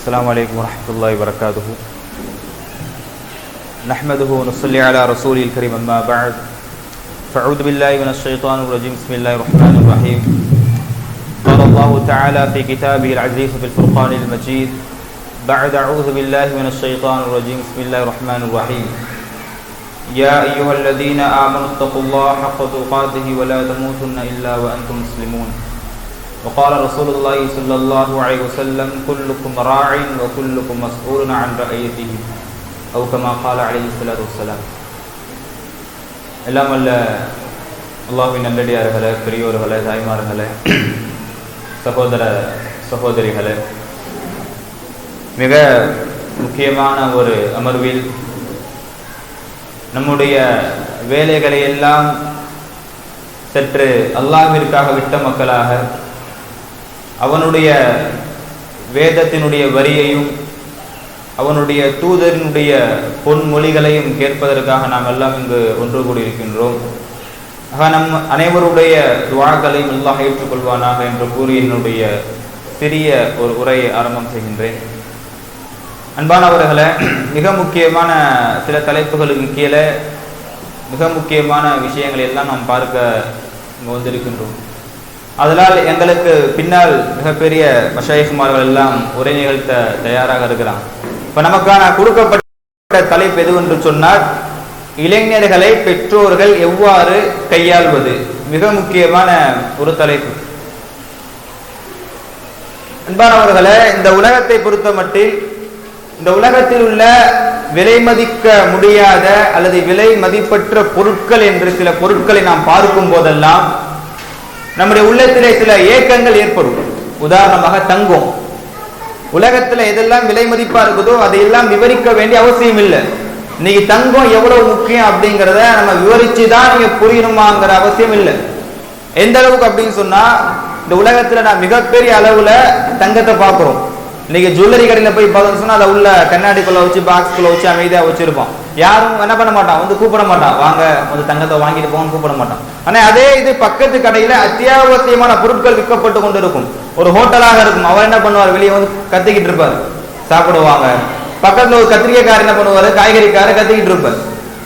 السلام عليكم ورحمة الله وبركاته. نحمده ونصلي على رسوله الكريم أما بعد. فأعوذ بالله من الشيطان الرجيم. بسم الله الرحمن الرحيم. قال الله تعالى في كتابه العزيز في الفرقان المجيد بعد أعوذ بالله من الشيطان الرجيم. بسم الله الرحمن الرحيم. يا أيها الذين آمنوا اتقوا الله حق تقاته ولا تموتن إلا وأنتم مسلمون. وقال رسول الله صلى الله عليه وسلم كلكم راع وكلكم مسؤول عن رعيته أو كما قال عليه الصلاة والسلام எல்லாம் வல்ல அல்லாஹ்வின் நல்லடியார்களே பெரியோர்களே தாய்மார்களே சகோதர சகோதரிகளே மிக முக்கியமான ஒரு அமர்வில் நம்முடைய வேலைகளை எல்லாம் சற்று அல்லாஹ்விற்காக விட்ட மக்களாக அவனுடைய வேதத்தினுடைய வரியையும் அவனுடைய தூதரினுடைய பொன்மொழிகளையும் கேட்பதற்காக நாம் எல்லாம் இங்கு ஒன்று கூடியிருக்கின்றோம். ஆக நம் அனைவருடைய துவாக்களையும் எல்லாம் ஏற்றுக்கொள்வானாக என்று கூறி என்னுடைய சிறிய ஒரு உரையை ஆரம்பம் செய்கின்றேன். அன்பானவர்களை மிக முக்கியமான சில தலைப்புகளுக்கு கீழே மிக முக்கியமான விஷயங்களை எல்லாம் நாம் பார்க்க இங்கு வந்திருக்கின்றோம். அதனால் எங்களுக்கு பின்னால் மிகப்பெரிய மஷாயிகுமார்கள் எல்லாம் உரை நிகழ்த்த தயாராக இருக்கிறான். இப்ப நமக்கான கொடுக்கப்பட்ட தலைப்பு எதுவென்று சொன்னால் இளைஞர்களை பெற்றோர்கள் எவ்வாறு கையாள்வது? மிக முக்கியமான ஒரு தலைப்பு. அன்பானவர்களே இந்த உலகத்தை பொறுத்த மட்டில் இந்த உலகத்தில் உள்ள விலை மதிக்க முடியாத அல்லது விலை மதிப்பற்ற பொருட்கள் என்று சில பொருட்களை நாம் பார்க்கும் போதெல்லாம் நம்முடைய உள்ளத்திலே சில ஏக்கங்கள் ஏற்படும். உதாரணமாக தங்கம். உலகத்துல எதெல்லாம் விலை மதிப்பா இருக்குதோ அதையெல்லாம் விவரிக்க வேண்டிய அவசியம் இல்லை. இன்னைக்கு தங்கம் எவ்வளவு முக்கியம் அப்படிங்கிறத நம்ம விவரிச்சு தான் நீங்க புரியணுமாங்கிற அவசியம் இல்லை. எந்த அளவுக்கு அப்படின்னு சொன்னா இந்த உலகத்துல நான் மிகப்பெரிய அளவுல தங்கத்தை பார்க்குறோம். இன்னைக்கு ஜுவல்லரி கடையில போய் பார்த்தோம்னு சொன்னா அதை உள்ள கண்ணாடிக்குள்ள வச்சு பாக்ஸ்குள்ள வச்சு அமைதியா வச்சிருப்பான் யாரும் என்ன பண்ண மாட்டான்? வந்து கூப்பிட மாட்டான். வாங்க வந்து தங்கத்தை வாங்கிட்டு போங்கன்னு கூப்பிட மாட்டான். ஆனா அதே இது பக்கத்து கடையில அத்தியாவசியமான பொருட்கள் விற்கப்பட்டு கொண்டு இருக்கும் ஒரு ஹோட்டலாக இருக்கும். அவர் என்ன பண்ணுவார்? வெளியே வந்து கத்திக்கிட்டு இருப்பார். சாப்பிடுவாங்க பக்கத்துல ஒரு கத்திரிக்காய்க்காரர் என்ன பண்ணுவாரு? காய்கறிக்காரர் கத்திக்கிட்டு இருப்பார்.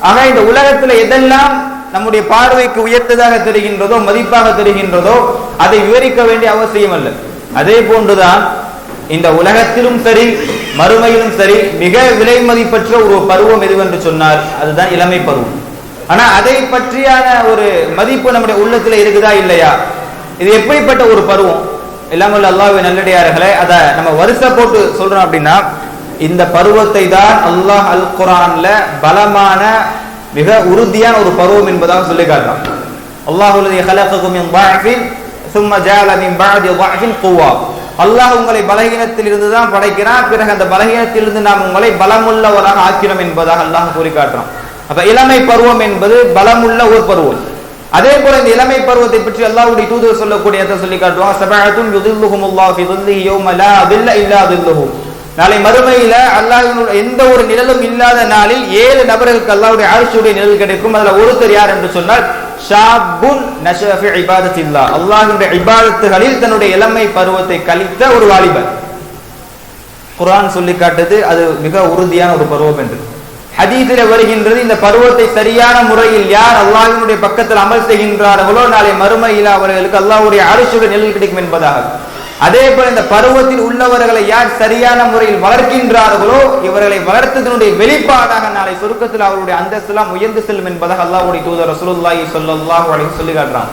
ஆக இந்த உலகத்துல எதெல்லாம் நம்முடைய பார்வைக்கு உயர்த்ததாக தெரிகின்றதோ மதிப்பாக தெரிகின்றதோ அதை விவரிக்க வேண்டிய அவசியம் அல்ல. அதே போன்றுதான் இந்த உலகத்திலும் சரி மறுமையிலும் சரி மிக விலை மதிப்பற்ற ஒரு பருவம் எதுவென்று சொன்னார் அதுதான் இளமை பருவம். ஆனா அதை பற்றியான ஒரு மதிப்பு நம்முடைய உள்ளத்துல இருக்குதா இல்லையா? இது எப்படிப்பட்ட ஒரு பருவம்? எல்லாம் அல்லாஹ் நல்லடியார்களே அதை நம்ம வருஷ போட்டு சொல்றோம் அப்படின்னா இந்த பருவத்தை தான் அல்லாஹ் அல் குரான்ல பலமான மிக உறுதியான ஒரு பருவம் என்பதாக சொல்லி காட்டுறான். அல்லாஹுலதி அல்லாஹ் உங்களை பலகீனத்தில் இருந்துதான் படைக்கிறான். பிறகு அந்த பலகீனத்திலிருந்து நாம் உங்களை பலமுள்ளவராக ஆக்கிறோம் என்பதாக அல்லாஹ் கூறி காட்டுறோம் அப்ப இளமை பருவம் என்பது பலமுள்ள ஒரு பருவம். அதே போல இந்த இளமை பருவத்தை பற்றி அல்லாஹுடைய தூதர் சொல்லக்கூடிய எதை சொல்லி காட்டுவாங்க. சபஹத்தும் யுதில்லுஹும் அல்லாஹ் ஃபி ظில்லிஹி யௌம லா ظில்ல நாளை மறுமையில அல்லாஹ்வினுடைய எந்த ஒரு நிழலும் இல்லாத நாளில் ஏழு நபர்களுக்கு அல்லாவுடைய ஆட்சியுடைய நிழல் கிடைக்கும். அதுல ஒருத்தர் யார் என்று சொன்னால் இபாதத்துகளில் தன்னுடைய இளமை பருவத்தை கழித்த ஒரு வாலிபர் குரான் சொல்லி காட்டுது அது மிக உறுதியான ஒரு பருவம் என்று. ஹதீஸில் வருகின்றது இந்த பருவத்தை சரியான முறையில் யார் அல்லாஹினுடைய பக்கத்தில் அமல் செய்கின்றார்களோ நாளை மறுமையில் அவர்களுக்கு அல்லாஹுடைய அரிசுடைய நிழல் கிடைக்கும் என்பதாக அதே போல இந்த பருவத்தில் உள்ளவர்களை யார் சரியான முறையில் வளர்க்கின்றார்களோ இவர்களை வளர்த்ததனுடைய வெளிப்பாடாக நாளை சுருக்கத்தில் அவருடைய அந்தஸ்தெல்லாம் உயர்ந்து செல்லும் என்பதாக அல்லாஹ்வுடைய தூதர் ரசூலுல்லாஹி ஸல்லல்லாஹு அலைஹி சொல்லி காட்டுறான்.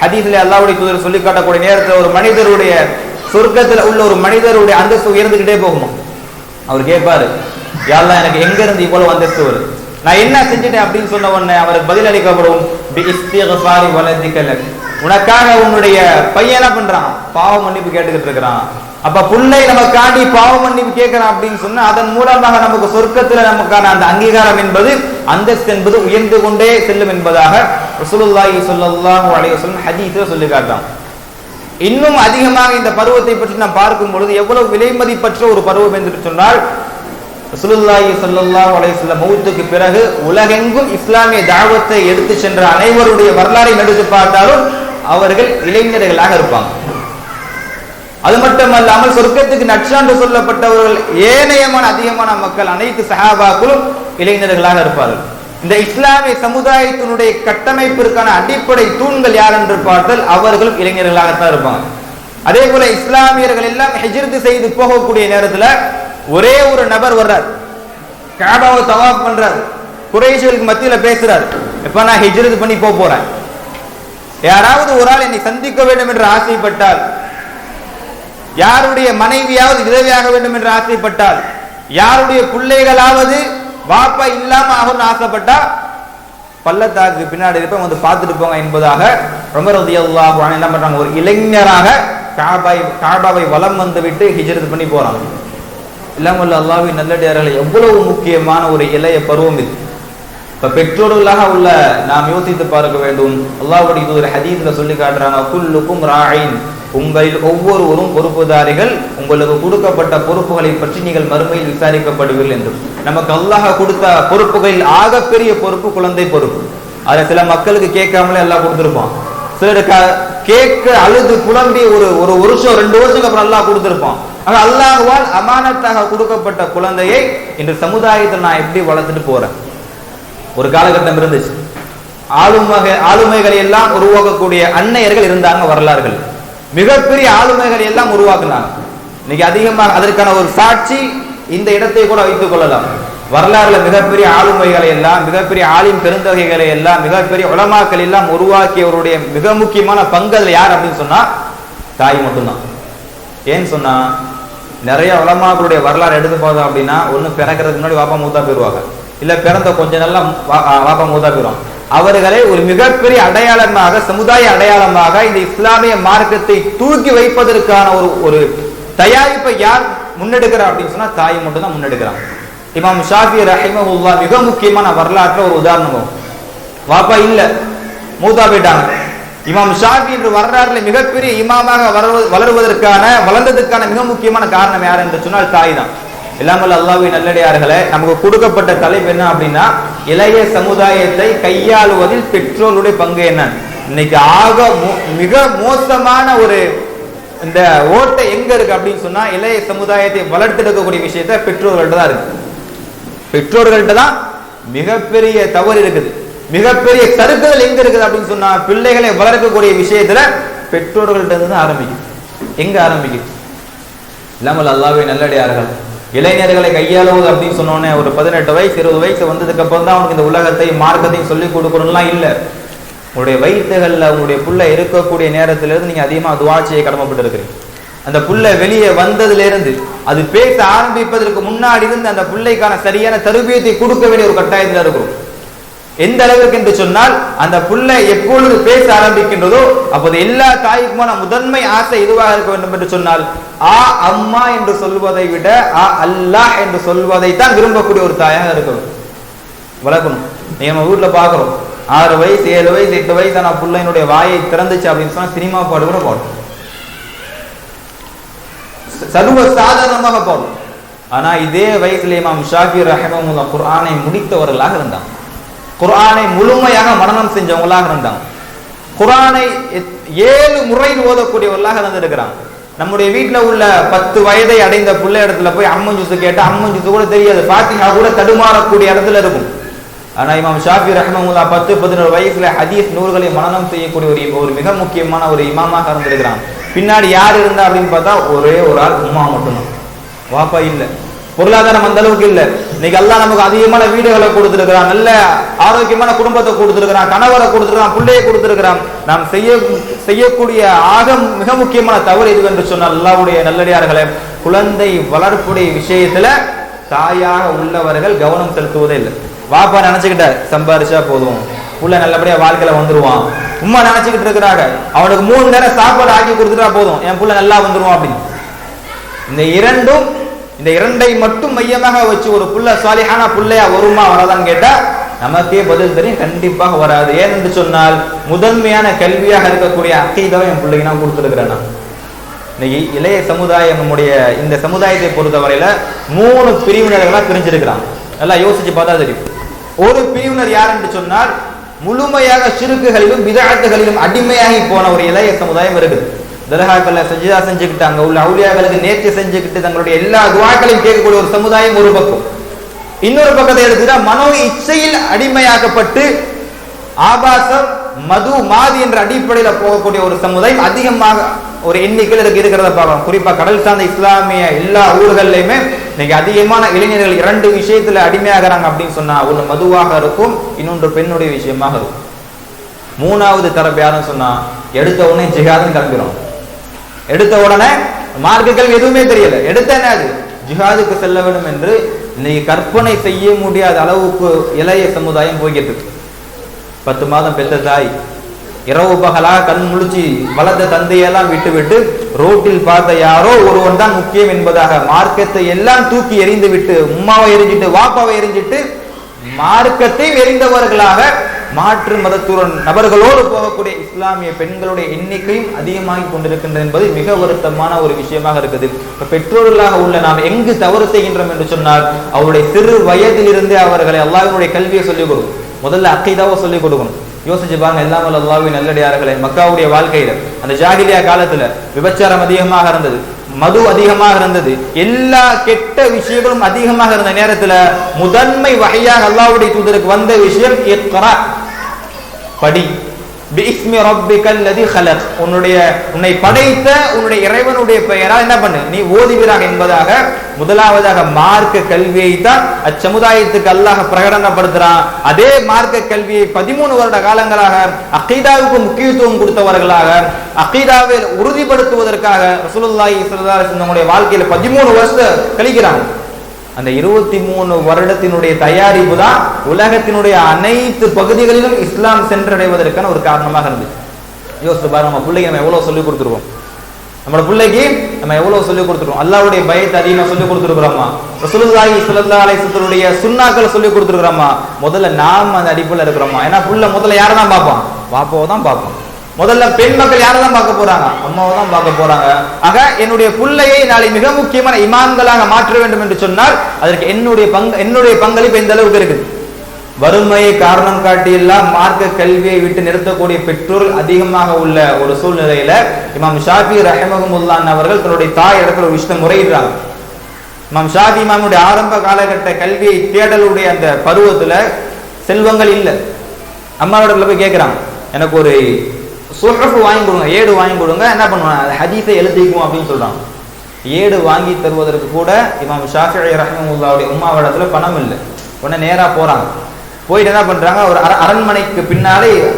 ஹதீஸ்ல அல்லாஹ்வுடைய தூதர் சொல்லி காட்டக்கூடிய நேரத்தில் ஒரு மனிதருடைய சொர்க்கத்தில் உள்ள ஒரு மனிதருடைய அந்தஸ்து உயர்ந்துகிட்டே போகுமா? அவர் கேட்பாரு யாரெல்லாம் எனக்கு எங்க இருந்து இவ்வளவு அந்தஸ்து வருது? நான் என்ன செஞ்சுட்டேன்? அப்படின்னு சொன்ன உடனே அவருக்கு பதில் அளிக்கப்படும் உனக்காக உன்னுடைய பையன் என்ன பண்றான்? பாவ மன்னிப்பு கேட்டுக்கிட்டு இருக்கிறான். அப்ப புள்ளை நமக்காண்டி பாவ மன்னிப்பு கேட்கிறான் அப்படின்னு சொன்னா அதன் மூலமாக நமக்கு சொர்க்கத்துல நமக்கான அந்த அங்கீகாரம் என்பது அந்தஸ்து என்பது உயர்ந்து கொண்டே செல்லும் என்பதாக ரசூலுல்லாஹி ஸல்லல்லாஹு அலைஹி வஸல்லம் ஹதீஸ்ல சொல்லி காட்டான் இன்னும் அதிகமாக இந்த பருவத்தை பற்றி நாம் பார்க்கும் பொழுது எவ்வளவு விலை மதிப்பற்ற ஒரு பருவம் என்று சொன்னால் ரசூலுல்லாஹி ஸல்லல்லாஹு அலைஹி வஸல்லம் மௌத்துக்கு பிறகு உலகெங்கும் இஸ்லாமிய தாவத்தை எடுத்து சென்ற அனைவருடைய வரலாறை எடுத்து பார்த்தாலும் அவர்கள் இளைஞர்களாக இருப்பாங்க. அது மட்டுமல்லாமல் சொர்க்கத்துக்கு நச்சாண்டு சொல்லப்பட்டவர்கள் ஏனையமான அதிகமான மக்கள் அனைத்து சஹாபாக்களும் இளைஞர்களாக இருப்பார்கள். இந்த இஸ்லாமிய சமுதாயத்தினுடைய கட்டமைப்பிற்கான அடிப்படை தூண்கள் யார் என்று பார்த்தால் அவர்களும் இளைஞர்களாகத்தான் இருப்பாங்க. அதே போல இஸ்லாமியர்கள் எல்லாம் ஹிஜ்ரத் செய்து போகக்கூடிய நேரத்துல ஒரே ஒரு நபர் வர்றார். காபாவை தவாப் பண்றார். குறைஷிகளுக்கு மத்தியில பேசுறார். எப்ப நான் ஹெஜிரது பண்ணி போக போறேன்? யாராவது ஒரு ஆள் என்னை சந்திக்க வேண்டும் என்று ஆசைப்பட்டால் யாருடைய மனைவியாவது விதவையாக வேண்டும் என்று ஆசைப்பட்டால் யாருடைய பிள்ளைகளாவது வாப்பா இல்லாம ஆகணும்னு ஆசைப்பட்டா பள்ளத்தாக்கு பின்னாடி இருப்ப வந்து பார்த்துட்டு போங்க என்பதாக ரொம்ப ரதியல்லாஹு என்ன பண்றாங்க ஒரு இளைஞராக காபாய் காபாவை வலம் வந்து விட்டு ஹிஜ்ரத் பண்ணி போறாங்க. இல்லாமல் அல்லாவின் நல்லடியார்கள் எவ்வளவு முக்கியமான ஒரு இளைய பருவம் இது. இப்ப பெற்றோர்களாக உள்ள நாம் யோசித்து பார்க்க வேண்டும். அல்லாவுடைய இது ஒரு ஹதீஸ்ல சொல்லி காட்டுறாங்க குல்லுக்கும் ராயின் உங்களில் ஒவ்வொருவரும் பொறுப்புதாரிகள் உங்களுக்கு கொடுக்கப்பட்ட பொறுப்புகளை பற்றி நீங்கள் மறுமையில் விசாரிக்கப்படுவீர்கள் என்று. நமக்கு அல்லாஹ் கொடுத்த பொறுப்புகளில் ஆகப்பெரிய பொறுப்பு குழந்தை பொறுப்பு. அதை சில மக்களுக்கு கேட்காமலே எல்லாம் கொடுத்துருப்பான். சிலருக்கு கேட்க அழுது புலம்பி ஒரு ஒரு வருஷம் ரெண்டு வருஷத்துக்கு அப்புறம் அல்லாஹ் கொடுத்துருப்பான். ஆக அல்லாஹ்வால் அமானத்தாக கொடுக்கப்பட்ட குழந்தையை இன்று சமுதாயத்தில் நான் எப்படி வளர்த்துட்டு போறேன்? ஒரு காலகட்டம் இருந்துச்சு. ஆளுமை ஆளுமைகளை எல்லாம் உருவாக்கக்கூடிய அன்னையர்கள் இருந்தாங்க வரலாறுகள். மிகப்பெரிய ஆளுமைகளை எல்லாம் உருவாக்குனாங்க. இன்னைக்கு அதிகமாக அதற்கான ஒரு சாட்சி இந்த இடத்தை கூட வைத்துக் கொள்ளலாம். வரலாறுல மிகப்பெரிய ஆளுமைகளை எல்லாம் மிகப்பெரிய ஆளின் பெருந்தொகைகளை எல்லாம் மிகப்பெரிய உலமாக்கள் எல்லாம் உருவாக்கியவருடைய மிக முக்கியமான பங்கு யார் அப்படின்னு சொன்னா தாய் மட்டும்தான். ஏன்னு சொன்னா நிறைய உலமாக்களுடைய வரலாறு எடுத்து பார்த்தோம் அப்படின்னா ஒன்று பிறக்கிறதுக்கு முன்னாடி வாப்பா மூத்தா போயிருவாங்க. இல்ல பிறந்த கொஞ்ச நல்ல வாபா ஆ, வாப்பா அவர்களை ஒரு மிகப்பெரிய அடையாளமாக சமுதாய அடையாளமாக இந்த இஸ்லாமிய மார்க்கத்தை தூக்கி வைப்பதற்கான ஒரு ஒரு தயாரிப்பை யார் முன்னெடுக்கிறார் அப்படின்னு சொன்னா தாய் மட்டும் தான் இமாம் ஷாஃபி ரஹிமஹுல்லா மிக முக்கியமான வரலாற்றுல ஒரு உதாரணம். வாப்பா இல்ல மூத்தா போயிட்டாங்க. இமாம் ஷாஃபி என்று வரலாறுல மிகப்பெரிய இமாமாக வளர்வதற்கான வளருவதற்கான வளர்ந்ததற்கான மிக முக்கியமான காரணம் யார் என்று சொன்னால் தாய் தான். இல்லாமல் அல்லாவின் நல்லடியார்களே நமக்கு கொடுக்கப்பட்ட தலைப்பு என்ன அப்படின்னா இளைய சமுதாயத்தை கையாளுவதில் பெற்றோருடைய பங்கு என்ன? இன்னைக்கு ஆக மோ- மிக மோசமான ஒரு இந்த ஓட்டை எங்க இருக்கு அப்படின்னு சொன்னா இளைய சமுதாயத்தை வளர்த்தெடுக்கக்கூடிய விஷயத்த பெற்றோர்கள்ட்ட தான் இருக்கு. பெற்றோர்கள்ட்ட தான் மிகப்பெரிய தவறு இருக்குது. மிகப்பெரிய சறுக்குதல் எங்க இருக்குது அப்படின்னு சொன்னா பிள்ளைகளை வளர்க்கக்கூடிய விஷயத்துல பெற்றோர்கள்ட்ட இருந்து தான் ஆரம்பிக்கும் எங்க ஆரம்பிக்கும் இல்லாமல் அல்லாவே நல்லடியார்கள் இளைஞர்களை கையாளுவது அப்படின்னு சொன்னோன்னே ஒரு பதினெட்டு வயசு இருபது வயசு வந்ததுக்கு அப்புறம் தான் அவனுக்கு இந்த உலகத்தை மார்க்கத்தையும் சொல்லி கொடுக்கணும்லாம் இல்லை. உங்களுடைய வயிற்றுகளில் உங்களுடைய புள்ள இருக்கக்கூடிய நேரத்திலிருந்து நீங்கள் அதிகமாக துவா செய்ய கடமைப்பட்டு இருக்கிறீங்க அந்த புள்ள வெளியே வந்ததுலேருந்து அது பேச ஆரம்பிப்பதற்கு முன்னாடி இருந்து அந்த பிள்ளைக்கான சரியான தருபியத்தை கொடுக்க வேண்டிய ஒரு கட்டாயத்தில் இருக்கிறோம் எந்த அளவுக்கு என்று சொன்னால் அந்த புள்ளை எப்பொழுது பேச ஆரம்பிக்கின்றதோ அப்போது எல்லா தாய்க்குமான முதன்மை ஆசை எதுவாக இருக்க வேண்டும் என்று சொன்னால் ஆ அம்மா என்று சொல்வதை விட ஆ அல்லாஹ் என்று சொல்வதை தான் விரும்பக்கூடிய ஒரு தாயாக இருக்கணும் வளர்க்கணும். நீங்க நம்ம வீட்டுல பாக்குறோம் ஆறு வயசு ஏழு வயசு எட்டு வயசு ஆனா பிள்ளையினுடைய வாயை திறந்துச்சு அப்படின்னு சொன்னா சினிமா பாடு கூட பாடும் சர்வ சாதாரணமாக பாடும் ஆனா இதே வயசுல இமாம் ஷாஃபி ரஹமமுல்லா குர்ஆனை முடித்தவர்களாக இருந்தான் குரானை முழுமையாக மனனம் செஞ்சவங்களாக இருந்தாங்க. குரானை ஏழு முறையில் ஓதக்கூடியவர்களாக இருந்திருக்கிறாங்க. நம்முடைய வீட்டில் உள்ள பத்து வயதை அடைந்த பிள்ளை இடத்துல போய் அம்மன் ஜூஸ் கேட்டால் அம்மன் ஜூஸ் கூட தெரியாது. பாத்தீங்க கூட தடுமாறக்கூடிய இடத்துல இருக்கும். ஆனால் இமாம் ஷாஃபி ரஹ்மமுல்லா பத்து பதினோரு வயசுல ஹதீஸ் நூல்களை மனநம் செய்யக்கூடிய ஒரு ஒரு மிக முக்கியமான ஒரு இமாமாக இருந்திருக்கிறான் பின்னாடி யார் இருந்தா அப்படின்னு பார்த்தா ஒரே ஒரு ஆள் உமா மட்டும்தான். வாப்பா இல்லை. பொருளாதாரம் அந்த அளவுக்கு இல்ல. இன்னைக்கு எல்லாம் நமக்கு அதிகமான வீடுகளை கொடுத்துருக்கிறான் நல்ல ஆரோக்கியமான குடும்பத்தை கொடுத்துருக்கிறான் கணவரை கொடுத்துருக்கான் பிள்ளையை கொடுத்துருக்கிறான். நாம் செய்ய செய்யக்கூடிய ஆக மிக முக்கியமான தவறு இது என்று சொன்னால் அல்லாவுடைய நல்லடியார்களே குழந்தை வளர்ப்புடைய விஷயத்துல தாயாக உள்ளவர்கள் கவனம் செலுத்துவதே இல்லை. வாப்பா நினைச்சுக்கிட்டார் சம்பாரிச்சா போதும். புள்ள நல்லபடியா வாழ்க்கையில வந்துருவான். உமா நினைச்சுக்கிட்டு இருக்கிறாங்க. அவனுக்கு மூணு நேரம் சாப்பாடு ஆக்கி கொடுத்துட்டா போதும். என் புள்ள நல்லா வந்துருவான் அப்படின்னு. இந்த இரண்டும் இந்த இரண்டை மட்டும் மையமாக வச்சு ஒரு புள்ள சாலிஹான புள்ளையா வருமா வராதான்னு கேட்டா நமக்கே பதில் தெரியும் கண்டிப்பாக வராது. ஏன் என்று சொன்னால் முதன்மையான கல்வியாக இருக்கக்கூடிய அக்கீதாவை என் பிள்ளைக்கு நான் கொடுத்துருக்கிறேன் நான். இன்னைக்கு இளைய சமுதாயம் நம்முடைய இந்த சமுதாயத்தை பொறுத்தவரையில மூணு பிரிவினர்களா பிரிஞ்சிருக்கிறான். நல்லா யோசிச்சு பார்த்தா தெரியும். ஒரு பிரிவினர் யார் என்று சொன்னால் முழுமையாக சிறுக்குகளிலும் விதாத்துகளிலும் அடிமையாகி போன ஒரு இளைய சமுதாயம் இருக்குது. தர்ஹாக்களை சஜிதா செஞ்சுக்கிட்டு அங்க உள்ள அவுலியாக்களுக்கு நேர்ச்சி செஞ்சுக்கிட்டு தங்களுடைய எல்லா துவாக்களையும் கேட்கக்கூடிய ஒரு சமுதாயம் ஒரு பக்கம். இன்னொரு பக்கத்தை எடுத்துட்டா மனோ இச்சையில் அடிமையாக்கப்பட்டு ஆபாசம் மது மாதி என்ற அடிப்படையில் போகக்கூடிய ஒரு சமுதாயம் அதிகமாக ஒரு எண்ணிக்கையில் இருக்கு இருக்கிறத பார்க்கலாம் குறிப்பா கடல் சார்ந்த இஸ்லாமிய எல்லா ஊர்கள்லையுமே இன்னைக்கு அதிகமான இளைஞர்கள் இரண்டு விஷயத்துல அடிமையாகிறாங்க அப்படின்னு சொன்னா ஒன்று மதுவாக இருக்கும் இன்னொன்று பெண்ணுடைய விஷயமாக இருக்கும். மூணாவது தரப்பு யாருன்னு சொன்னா எடுத்த உடனே ஜிகாதுன்னு கிளம்பிடும் எடுத்த உடனே மார்க்குகள் எதுவுமே தெரியல. எடுத்த என்ன அது? ஜிஹாதுக்கு செல்ல வேண்டும் என்று இன்னைக்கு கற்பனை செய்ய முடியாத அளவுக்கு இளைய சமுதாயம் போய்கிட்டு இருக்கு. பத்து மாதம் பெற்ற தாய். இரவு பகலா கண் முழிச்சு வளர்ந்த தந்தையெல்லாம் விட்டு விட்டு ரோட்டில் பார்த்த யாரோ ஒருவன் தான் முக்கியம் என்பதாக மார்க்கத்தை எல்லாம் தூக்கி எரிந்து விட்டு உம்மாவை எரிஞ்சிட்டு வாப்பாவை எரிஞ்சிட்டு மார்க்கத்தை எரிந்தவர்களாக மாற்று மதத்துடன் நபர்களோடு போகக்கூடிய இஸ்லாமிய பெண்களுடைய எண்ணிக்கையும் அதிகமாகி கொண்டிருக்கின்றது என்பது மிக வருத்தமான ஒரு விஷயமாக இருக்குது. பெற்றோர்களாக உள்ள நாம் எங்கு தவறு செய்கின்றோம் என்று சொன்னால் அவருடைய சிறு வயதிலிருந்தே அவர்களை அல்லாஹ்வினுடைய கல்வியை சொல்லிக் கொடுக்கும். முதல்ல அக்கைதாவை சொல்லிக் கொடுக்கணும். யோசிச்சு பாருங்க எல்லாம் வல்ல நல்லடியார்களே. மக்காவுடைய வாழ்க்கையில அந்த ஜாகிலியா காலத்துல விபச்சாரம் அதிகமாக இருந்தது மது அதிகமாக இருந்தது எல்லா கெட்ட விஷயங்களும் அதிகமாக இருந்த நேரத்துல முதன்மை வகையாக அல்லாவுடைய தூதருக்கு வந்த விஷயம் படி. உன்னுடைய உன்னை படைத்த உன்னுடைய இறைவனுடைய பெயரால் என்ன பண்ணு? நீ ஓதுவீராக என்பதாக முதலாவதாக மார்க்க கல்வியை தான் அச்சமுதாயத்துக்கு அல்லாஹ் பிரகடனப்படுத்துறான். அதே மார்க்க கல்வியை பதிமூணு வருட காலங்களாக அகீதாவுக்கு முக்கியத்துவம் கொடுத்தவர்களாக அகீதாவை உறுதிப்படுத்துவதற்காக ரசூலுல்லாஹி ஸல்லல்லாஹு வாழ்க்கையில பதிமூணு வருஷத்தை கழிக்கிறாங்க. அந்த இருபத்தி மூணு வருடத்தினுடைய தயாரிப்பு தான் உலகத்தினுடைய அனைத்து பகுதிகளிலும் இஸ்லாம் சென்றடைவதற்கான ஒரு காரணமாக இருந்துச்சு யோசித்து பாரு நம்ம பிள்ளைக்கு நம்ம எவ்வளவு சொல்லி கொடுத்துருவோம்? நம்மளோட பிள்ளைக்கு நம்ம எவ்வளவு சொல்லி கொடுத்துருவோம்? அல்லாவுடைய பயத்தை அதிகமா சொல்லி கொடுத்துருக்கிறோமா? ரசூலுல்லாஹி ஸல்லல்லாஹு அலைஹி சுண்ணாக்களை சுன்னாக்களை சொல்லி கொடுத்துருக்கிறோமா? முதல்ல நாம் அந்த அடிப்பில் இருக்கிறோமா? ஏன்னா புள்ள முதல்ல யாரை தான் பார்ப்போம் பாப்பாவை தான் பார்ப்போம் முதல்ல பெண் மக்கள் யாரை தான் பார்க்க போறாங்க? அம்மாவை தான் பார்க்க போறாங்க. ஆக என்னுடைய புள்ளையை நாளை மிக முக்கியமான இமாம்களாக மாற்ற வேண்டும் என்று சொன்னால் அதற்கு என்னுடைய பங்கு என்னுடைய பங்களிப்பு எந்த அளவுக்கு இருக்குது? வறுமையை காரணம் காட்டியெல்லாம் மார்க்க கல்வியை விட்டு நிறுத்தக்கூடிய பெற்றோர்கள் அதிகமாக உள்ள ஒரு சூழ்நிலையில இமாம் ஷாஃபி ரஹமகுமுல்லான் அவர்கள் தன்னுடைய தாய் இடத்துல ஒரு விஷயம் முறையிடுறாங்க. இமாம் ஷாஃபி இமாமுடைய ஆரம்ப காலகட்ட கல்வியை தேடலுடைய அந்த பருவத்துல செல்வங்கள் இல்லை. அம்மாவோட போய் கேட்கிறாங்க எனக்கு ஒரு சுஹஃபு வாங்கி கொடுங்க ஏடு வாங்கி கொடுங்க என்ன பண்ணுவாங்க? அது ஹதீஸை எழுதிக்கும் அப்படின்னு சொல்றாங்க. ஏடு வாங்கி தருவதற்கு கூட இமாம் ஷாஃபி ரஹமுல்லாவுடைய உம்மாவிடத்துல பணம் இல்லை. உடனே நேரா போறாங்க. போயிட்டு என்ன பண்றாங்க? ஒரு அர- அரண்மனைக்கு பின்னாலே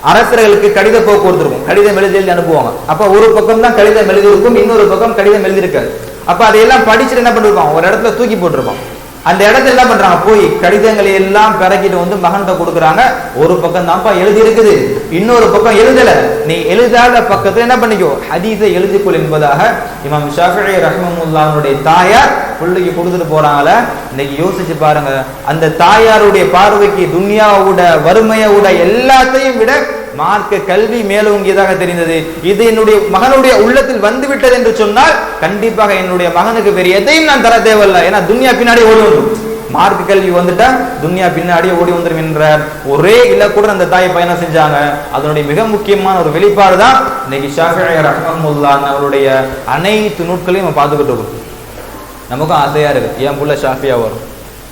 அரசர்களுக்கு கடித போக்குவரத்து இருக்கும் கடிதம் எழுதி எழுதி அனுப்புவாங்க. அப்ப ஒரு பக்கம் தான் கடிதம் எழுதி இருக்கும் இன்னொரு பக்கம் கடிதம் எழுதியிருக்காது. அப்ப அதையெல்லாம் படிச்சுட்டு என்ன பண்ணிருப்பான்? ஒரு இடத்துல தூக்கி போட்டிருப்பான். அந்த இடத்துல என்ன பண்றாங்க? போய் கடிதங்களை எல்லாம் பிறக்கிட்டு வந்து மகன்கிட்ட கொடுக்குறாங்க. ஒரு பக்கம் தான்ப்பா எழுதி இருக்குது. இன்னொரு பக்கம் எழுதல. நீ எழுதாத பக்கத்துல என்ன பண்ணிக்கோ? ஹதீஸை எழுதிக்கொள் என்பதாக இமாம் ஷாஃபி ரஹ்மமுல்லாவுடைய தாயார் பிள்ளைக்கு கொடுத்துட்டு போறாங்கள. இன்னைக்கு யோசிச்சு பாருங்க. அந்த தாயாருடைய பார்வைக்கு துன்யாவோட வறுமையோட எல்லாத்தையும் விட மார்க்க கல்வி மேலோங்கியதாக தெரிந்தது. இது என்னுடைய மகனுடைய உள்ளத்தில் வந்து விட்டது என்று சொன்னால் கண்டிப்பாக என்னுடைய மகனுக்கு வேறு எதையும் நான் தர தேவையில்லை. ஏன்னா துன்யா பின்னாடி ஓடி வந்துடும் மார்க்க கல்வி வந்துட்டா துன்யா பின்னாடியே ஓடி வந்துடும் என்ற ஒரே இலக்குடன் அந்த தாயை பயணம் செஞ்சாங்க. அதனுடைய மிக முக்கியமான ஒரு வெளிப்பாடு தான் இன்னைக்கு ஷாஃபி ரஹமுல்லான் அவருடைய அனைத்து நூட்களையும் நம்ம பார்த்துக்கிட்டு நமக்கும் ஆசையா இருக்கு. என் புள்ள ஷாஃபியா வரும்?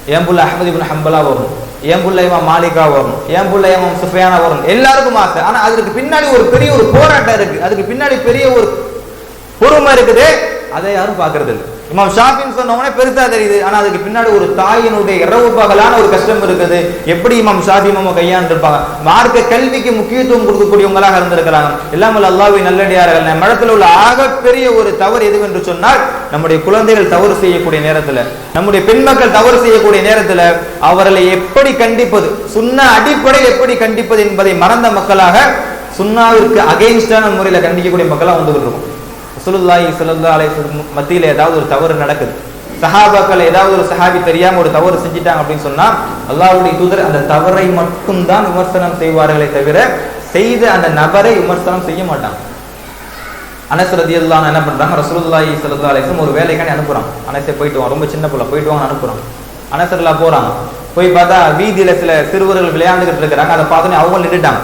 என் புள்ள அஹமது இபின் ஹம்பலா வரும். என் புள்ள இமாம் மாலிகா வரும். என் புள்ள இமாம் சுஃபியானா வரும். எல்லாருக்கும் ஆசை. ஆனா அதுக்கு பின்னாடி ஒரு பெரிய ஒரு போராட்டம் இருக்கு. அதுக்கு பின்னாடி பெரிய ஒரு பொறுமை இருக்குது. அதை யாரும் பார்க்கறது இல்லை இமாம் ஷாஃபின்னு சொன்ன உடனே பெருசா தெரியுது. ஆனா அதுக்கு பின்னாடி ஒரு தாயினுடைய இரவு பகலான ஒரு கஷ்டம் இருக்குது. எப்படி இமாம் ஷாஃபி இமாம கையாண்டிருப்பாங்க? மார்க்க கல்விக்கு முக்கியத்துவம் கொடுக்கக்கூடியவங்களாக இருந்திருக்கிறாங்க. இல்லாமல் அல்லாஹ்வின் நல்லடியார்கள். நம்ம உள்ள ஆகப்பெரிய ஒரு தவறு எதுவென்று சொன்னால் நம்முடைய குழந்தைகள் தவறு செய்யக்கூடிய நேரத்துல நம்முடைய பெண் மக்கள் தவறு செய்யக்கூடிய நேரத்துல அவர்களை எப்படி கண்டிப்பது? சுன்ன அடிப்படையில் எப்படி கண்டிப்பது என்பதை மறந்த மக்களாக சுன்னாவிற்கு அகைன்ஸ்டான முறையில கண்டிக்கக்கூடிய மக்களாக வந்துகிட்டு இருக்கும். ரசூலுல்லாஹி ஸல்லல்லாஹு அலை மத்தியில் மத்தியில ஏதாவது ஒரு தவறு நடக்குது. சஹாபாக்கள் ஏதாவது ஒரு சஹாபி தெரியாம ஒரு தவறு செஞ்சிட்டாங்க அப்படின்னு சொன்னா அல்லாவுடைய தூதர் அந்த தவறை மட்டும்தான் விமர்சனம் செய்வார்களே தவிர செய்த அந்த நபரை விமர்சனம் செய்ய மாட்டாங்க அனஸ் ரதியல்லாஹு என்ன பண்றாங்க? ரசூலுல்லாஹி ஸல்லல்லாஹு அலைஹி ஒரு வேலைக்காண்டி அனுப்புறான். அனசை போயிட்டு வாங்க ரொம்ப சின்ன புள்ள போயிட்டு வாங்க அனுப்புறான். அனசர்லாம் போறாங்க போய் பார்த்தா வீதியில சில சிறுவர்கள் விளையாண்டுகிட்டு இருக்கிறாங்க. அதை பார்த்தோன்னே அவங்க நின்றுட்டாங்க.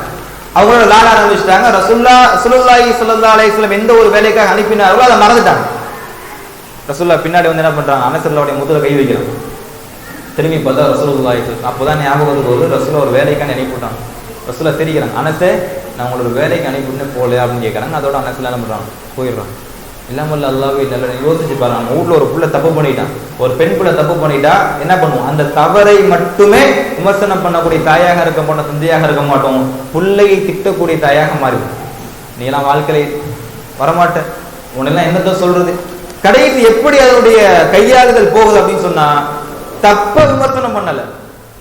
அவங்களோட லாட ஆரம்பிச்சிட்டாங்க ரசுல்லா சுலுல்லாஹி ஸல்லல்லாஹு அலைஹி வஸல்லம் எந்த ஒரு வேலைக்காக அனுப்பினார்களோ அதை மறந்துட்டாங்க. ரசுல்லா பின்னாடி வந்து என்ன பண்றாங்க? அனசல்லாவுடைய முதல்ல கை வைக்கிறாங்க. திரும்பி பார்த்தா ரசூலுல்லாஹி அப்பதான் ஞாபகம் வருது ரசூலா ஒரு வேலைக்கான அனுப்பிவிட்டாங்க ரசூலா தெரிகிறாங்க அனசே நான் உங்களோட வேலைக்கு அனுப்பிவிட்டு போகல அப்படின்னு கேட்கறாங்க அதோட அனசில் என்ன பண்றாங்க? போயிடுறாங்க. இல்லாமல் அல்லாவே நல்ல யோசிச்சு பாருங்க. நம்ம வீட்ல ஒரு புள்ள தப்பு பண்ணிட்டான். ஒரு பெண் புள்ள தப்பு பண்ணிட்டா என்ன பண்ணுவோம்? அந்த தவறை மட்டுமே விமர்சனம் பண்ணக்கூடிய தாயாக இருக்க மாட்டோம் தந்தையாக இருக்க மாட்டோம். புள்ளையை திட்டக்கூடிய தாயாக மாறிடும் நீ எல்லாம் வாழ்க்கையில வரமாட்ட. உன்னெல்லாம் என்னத்த சொல்றது? கடைசி எப்படி அதனுடைய கையாளுதல் போகுது அப்படின்னு சொன்னா தப்ப விமர்சனம் பண்ணல.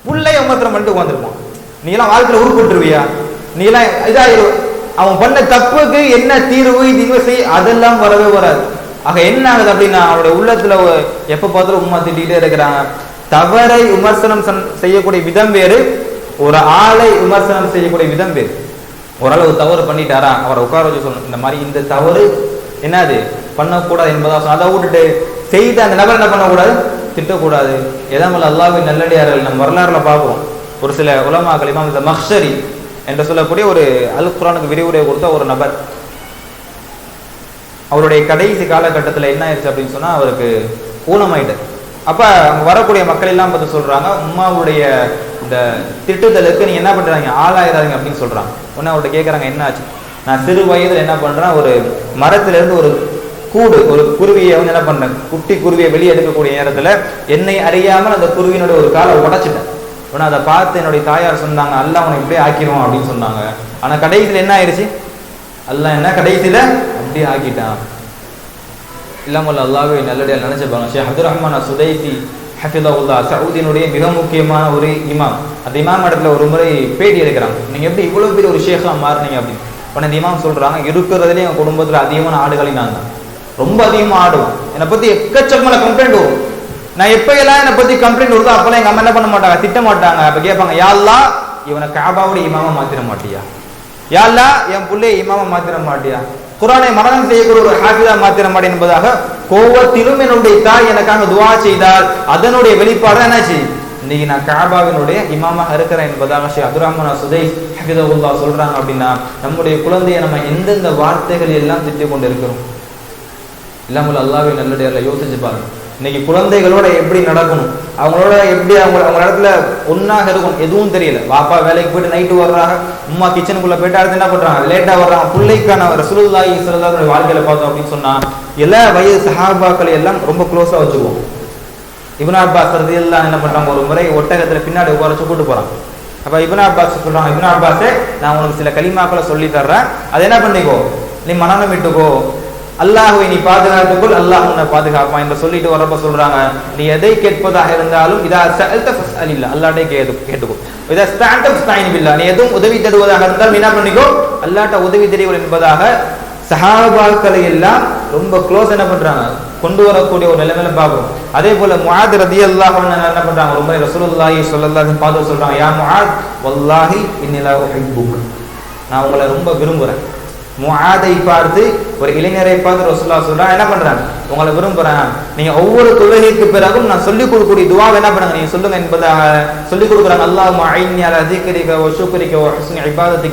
புள்ளைய விமர்சனம் பண்ணிட்டு உட்காந்துருப்பான் நீ எல்லாம் வாழ்க்கையில உருப்பிட்டுருவியா? நீ எல்லாம் இதாயிரு அவன் பண்ண தப்புக்கு என்ன தீர்வு தீர்வு செய் அதெல்லாம் வரவே வராது. ஆக என்ன ஆகுது அப்படின்னா அவனுடைய உள்ளத்துல எப்ப பார்த்தாலும் உமா திட்டிகிட்டே இருக்கிறாங்க. தவறை விமர்சனம் செய்யக்கூடிய விதம் வேறு ஒரு ஆளை விமர்சனம் செய்யக்கூடிய விதம் வேறு. ஓரளவு தவறு பண்ணிட்டாரா அவரை உட்கார வச்சு சொல்லணும் இந்த மாதிரி இந்த தவறு என்னது பண்ணக்கூடாது என்பதா அதை விட்டுட்டு செய்த அந்த நபர் என்ன பண்ணக்கூடாது? திட்டக்கூடாது. எதாமல் அல்லாவின் நல்லடியார்கள் நம்ம வரலாறுல பார்ப்போம். ஒரு சில உலமாக்கள் இமாம் இந்த மஹ்ஷரி என்று சொல்லக்கூடிய ஒரு அல் குரானுக்கு விரிவுரை கொடுத்த ஒரு நபர். அவருடைய கடைசி காலகட்டத்தில் என்ன ஆயிடுச்சு அப்படின்னு சொன்னா அவருக்கு ஊனமாயிட்டு அப்ப அங்கே வரக்கூடிய மக்கள் எல்லாம் பார்த்து சொல்றாங்க உம்மாவுடைய இந்த திட்டுதலுக்கு நீங்க என்ன பண்றாங்க? ஆளாயிராதீங்க அப்படின்னு சொல்றாங்க. உடனே அவர்கிட்ட கேட்கறாங்க என்ன ஆச்சு? நான் சிறு வயதில் என்ன பண்ணுறேன் ஒரு மரத்துல இருந்து ஒரு கூடு ஒரு குருவியை வந்து என்ன பண்ணேன் குட்டி குருவியை வெளியே எடுக்கக்கூடிய நேரத்தில் என்னை அறியாமல் அந்த குருவியினுடைய ஒரு காலை உடைச்சிட்டேன். உடனே அதை பார்த்து என்னுடைய தாயார் சொன்னாங்க அல்லாஹ் அவனை இப்படியே ஆக்கிடுவான் அப்படின்னு சொன்னாங்க. ஆனா கடைசியில் என்ன ஆயிடுச்சு? அல்லாஹ் என்ன கடைசியில? அப்படியே ஆக்கிட்டான். இல்லாமல் அல்லாவே நல்லடியாக நினைச்சுப்பாங்க ஷே அப்துல் ரஹ்மான் சுதைசி ஹஃபிதாவுல்லா சவுதியினுடைய மிக முக்கியமான ஒரு இமாம். அந்த இமாம் இடத்துல ஒரு முறை பேட்டி எடுக்கிறாங்க. நீங்க எப்படி இவ்வளவு பெரிய ஒரு ஷேഖா மாறுனீங்க? அப்படின்னு. உடனே இந்த இமாம் சொல்றாங்க இருக்கிறதுலே என் குடும்பத்துல அதிகமான ஆடுகளை நான் தான் ரொம்ப அதிகமாக ஆடுவோம் என்னை பத்தி எக்கச்சக்கமான கம்ப்ளைண்ட் வரும். நான் எப்ப எல்லாம் என்னை பத்தி கம்ப்ளைண்ட் வருதோ அப்பெல்லாம் எங்க அம்மா என்ன பண்ண மாட்டாங்க? திட்ட மாட்டாங்க அப்ப கேட்பாங்க யாழ்லா இவனை காபாவுடைய இமாம மாத்திர மாட்டியா? யாழ்லா என் பிள்ளைய இமாம மாத்திர மாட்டியா? குரானை மரணம் செய்யக்கூடிய ஒரு ஹாஃபிதா மாத்திர மாட்டேன் என்பதாக கோவத்திலும் என்னுடைய தாய் எனக்காக துவா செய்தால் அதனுடைய வெளிப்பாடு என்னாச்சு? இன்னைக்கு நான் காபாவினுடைய இமாமாக இருக்கிறேன் என்பதாக ஸ்ரீ அப்துரஹ்மான் சுதை ஹஃபிதவுல்லா சொல்றாங்க அப்படின்னா நம்முடைய குழந்தையை நம்ம எந்தெந்த வார்த்தைகள் எல்லாம் திட்டிக் கொண்டு இருக்கிறோம் இல்லாமல் அல்லாவே நல்லடியார்ல யோசிச்சு பாருங்க. இன்னைக்கு குழந்தைகளோட எப்படி நடக்கணும்? அவங்களோட எப்படி அவங்க அவங்க இடத்துல ஒன்னாக இருக்கும் எதுவும் தெரியல. பாப்பா வேலைக்கு போயிட்டு நைட்டு வர்றாங்க. உம்மா கிச்சனுக்குள்ள போயிட்டு அடுத்து என்ன பண்றாங்க? லேட்டா வர்றாங்க. பிள்ளைக்கான ரசூலுல்லாஹி ஸல்லல்லாஹு அலைஹி வாழ்க்கையில பார்த்தோம் அப்படின்னு சொன்னா எல்லா வயது சஹாபாக்களை எல்லாம் ரொம்ப க்ளோஸா வச்சுக்குவோம். இப்னு அப்பாஸ் எல்லாம் என்ன பண்றாங்க? ஒரு முறை ஒட்டகத்துல பின்னாடி உட்கார வச்சு கூட்டு போறாங்க அப்ப இப்னு அப்பாஸ் சொல்றாங்க இபுனா அப்பாஸே நான் உனக்கு சில களிமாக்களை சொல்லி தர்றேன். அதை என்ன பண்ணிக்கோ? நீ மனநம் விட்டுக்கோ அல்லாஹுவை நீ பாதுகாத்துக்கொள் அல்லாஹ் உன்னை பாதுகாப்பான் என்று சொல்லிட்டு வரப்ப சொல்றாங்க. நீ எதை கேட்பதாக இருந்தாலும் இதா சஅல்த ஃபஸ்அலில்லா. அல்லாஹ்ட்டே கேட்டு கேட்டுக்கோ. இதா ஸ்தஅன்த ஃபஸ்தஈன் நீ எதுவும் உதவி தருவதாக இருந்தால் என்ன பண்ணிக்கோ? அல்லாட்ட உதவி தேடுவல் என்பதாக சஹாபாக்களை எல்லாம் ரொம்ப க்ளோஸ் என்ன பண்றாங்க? கொண்டு வரக்கூடிய ஒரு நிலைமையில பார்ப்போம் அதே போல முஹாத் ரதி அல்லாஹ் என்ன பண்றாங்க? ரொம்ப ரசூலுல்லாஹி சொல்லல்லாஹி பார்த்து சொல்றாங்க. யா முஹாத் வல்லாஹி இன்னிலா உஹிப்புக். நான் உங்களை ரொம்ப விரும்புறேன். முஹாதை பார்த்து ஒரு இளைஞரை பார்த்து ரசுல்லா சொல்றா என்ன பண்றாங்க உங்களை விரும்புறேன். நீங்க ஒவ்வொரு தொழுகைக்கு பிறகும் நான் சொல்லிக் கொடுக்கக்கூடிய துவாவை என்ன பண்ணுங்க? நீங்க சொல்லுங்க என்பதாக சொல்லிக் கொடுக்குறாங்க. அல்லாஹ் ஐநியால் அலா திக்ரிக வ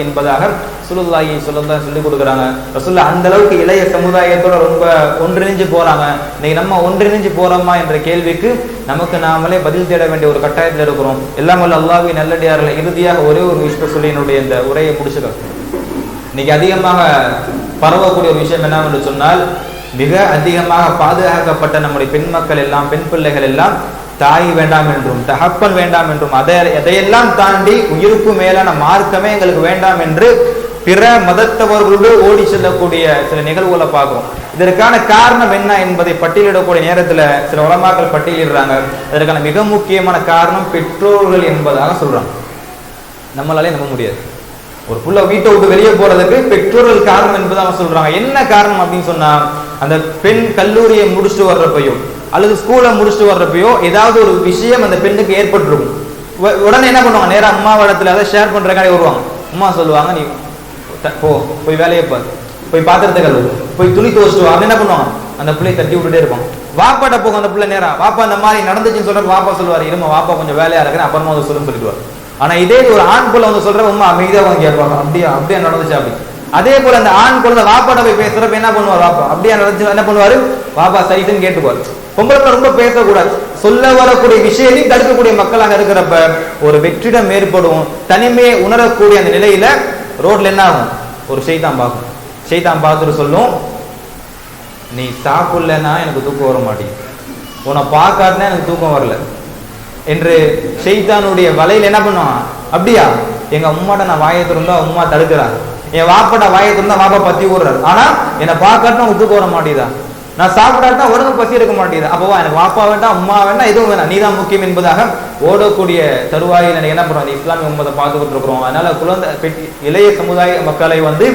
என்பதாக சுருல்லாயி சொல்லுதா சொல்லிக் கொடுக்குறாங்க. ரசூல்லா அந்த அளவுக்கு இளைய சமுதாயத்தோட ரொம்ப ஒன்றிணைஞ்சு போறாங்க. இன்னைக்கு நம்ம ஒன்றிணைஞ்சு போறோமா என்ற கேள்விக்கு நமக்கு நாமளே பதில் தேட வேண்டிய ஒரு கட்டாயத்தில் இருக்கிறோம். எல்லாம் வல்ல அல்லாஹ்வின் நல்லடியார்கள் இறுதியாக ஒரே ஒரு விஷயம் சொல்லி என்னுடைய இந்த உரையை முடிச்சுக்கிறேன் இன்னைக்கு அதிகமாக பரவக்கூடிய ஒரு விஷயம் என்னவென்று சொன்னால் மிக அதிகமாக பாதுகாக்கப்பட்ட நம்முடைய பெண் மக்கள் எல்லாம் பெண் பிள்ளைகள் எல்லாம் தாய் வேண்டாம் என்றும் தகப்பன் வேண்டாம் என்றும் அதை எதையெல்லாம் தாண்டி உயிருக்கு மேலான மார்க்கமே எங்களுக்கு வேண்டாம் என்று பிற மதத்தவர்களோடு ஓடி செல்லக்கூடிய சில நிகழ்வுகளை பார்க்கிறோம். இதற்கான காரணம் என்ன என்பதை பட்டியலிடக்கூடிய நேரத்துல சில உலமாக்கள் பட்டியலிடுறாங்க. அதற்கான மிக முக்கியமான காரணம் பெற்றோர்கள் என்பதாக சொல்றாங்க. நம்மளாலே நம்ப முடியாது. ஒரு புள்ள வீட்டை விட்டு வெளியே போறதுக்கு பெற்றோர்கள் காரணம் என்பதாக சொல்றாங்க. என்ன காரணம் அப்படின்னு சொன்னா அந்த பெண் கல்லூரியை முடிச்சுட்டு வர்றப்பையோ அல்லது ஸ்கூலை முடிச்சுட்டு வர்றப்பையோ ஏதாவது ஒரு விஷயம் அந்த பெண்ணுக்கு ஏற்பட்டிருக்கும். உடனே என்ன பண்ணுவாங்க? நேரா அம்மா இடத்துல அதை ஷேர் பண்றதுக்காக வருவாங்க. அம்மா சொல்லுவாங்க நீ போ போய் வேலையை பாரு. போய் பாத்திரத்தை கழுவு. போய் துணி துவச்சிட்டு வா. என்ன பண்ணுவாங்க? அந்த பிள்ளையை தட்டி விட்டுட்டே இருப்பாங்க. வாப்பாட்ட போகும் அந்த பிள்ளை நேரா வாப்பா அந்த மாதிரி நடந்துச்சுன்னு சொல்ற வாப்பா சொல்லுவாரு. இருமா வாப்பா கொஞ்சம் வேலையா இருக்கிறேன். அப்புறமா அதை சொல்லுன்னு சொல்லிடுவார். ஆனா இதே ஒரு ஆண் புள்ள வந்து சொல்ற உமா அமைதியா அவங்க கேட்பாங்க அப்படியா? அப்படியே நடந்துச்சு அப்படி? அதே போல அந்த ஆண் குழந்தை வாப்பாட்ட போய் பேசுறப்ப என்ன பண்ணுவார் வாப்பா? அப்படியே நடந்துச்சு? என்ன பண்ணுவாரு? வாப்பா சரிட்டுன்னு கேட்டுக்குவார். பொம்பளை ரொம்ப பேசக்கூடாது. சொல்ல வரக்கூடிய விஷயத்தையும் தடுக்கக்கூடிய மக்களாக இருக்கிறப்ப ஒரு வெற்றிடம் ஏற்படும். தனிமையை உணரக்கூடிய அந்த நிலையில ரோட்ல என்ன ஆகும்? ஒரு செய்தான் பார்க்கும் செய்தான் பார்த்துட்டு சொல்லும் நீ சாப்பிடலன்னா எனக்கு தூக்கம் வர மாட்டேங்குது. உன்னை பார்க்காதுன்னா எனக்கு தூக்கம் வரல. என்று ஷெய்தானுடைய வலையில் என்ன பண்ணுவான்? அப்படியா? எங்க அம்மாட்ட நான் வாயை திறந்தா அம்மா தடுக்கிறாங்க. என் வாப்பாட்ட வாயை திறந்தா வாப்பா பத்தி ஓடுறாரு ஆனா என்னை பார்க்காட்டினா உனக்கு வர மாட்டேதா நான் சாப்பிடாட்டா உடனே பசி இருக்க மாட்டேங்குது. அப்பவா எனக்கு வாப்பா வேண்டாம் அம்மா வேண்டாம் எதுவும் வேண்டாம் நீதான் முக்கியம் என்பதாக ஓடக்கூடிய தருவாயில் எனக்கு என்ன பண்ணுவோம் இஸ்லாமிய உம்மதை பார்த்துக்கிட்டு இருக்கிறோம். அதனால குழந்தை இளைய சமுதாய மக்களை வந்து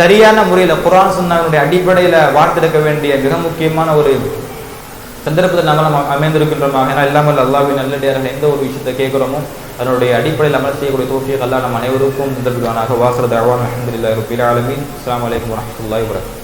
சரியான முறையில் குரான் சுன்னாவினுடைய அடிப்படையில் வார்த்தெடுக்க வேண்டிய மிக முக்கியமான ஒரு சந்தர்ப்பத்தில் நம்ம நம்ம அமைந்திருக்கின்றோம். ஏன்னா இல்லாமல் அல்லாவின் நல்லடியார்கள் எந்த ஒரு விஷயத்தை கேட்குறோமோ அதனுடைய அடிப்படையில் அமல் செய்யக்கூடிய தோஃபியை அல்லா நம்ம அனைவருக்கும் தந்துடுவானாக வாசல் அவான் அஹமதுல்லா ரபில் ஆலமீன். அஸ்லாம் வலைக்கம் வரமத்துல்லாஹி வரகம்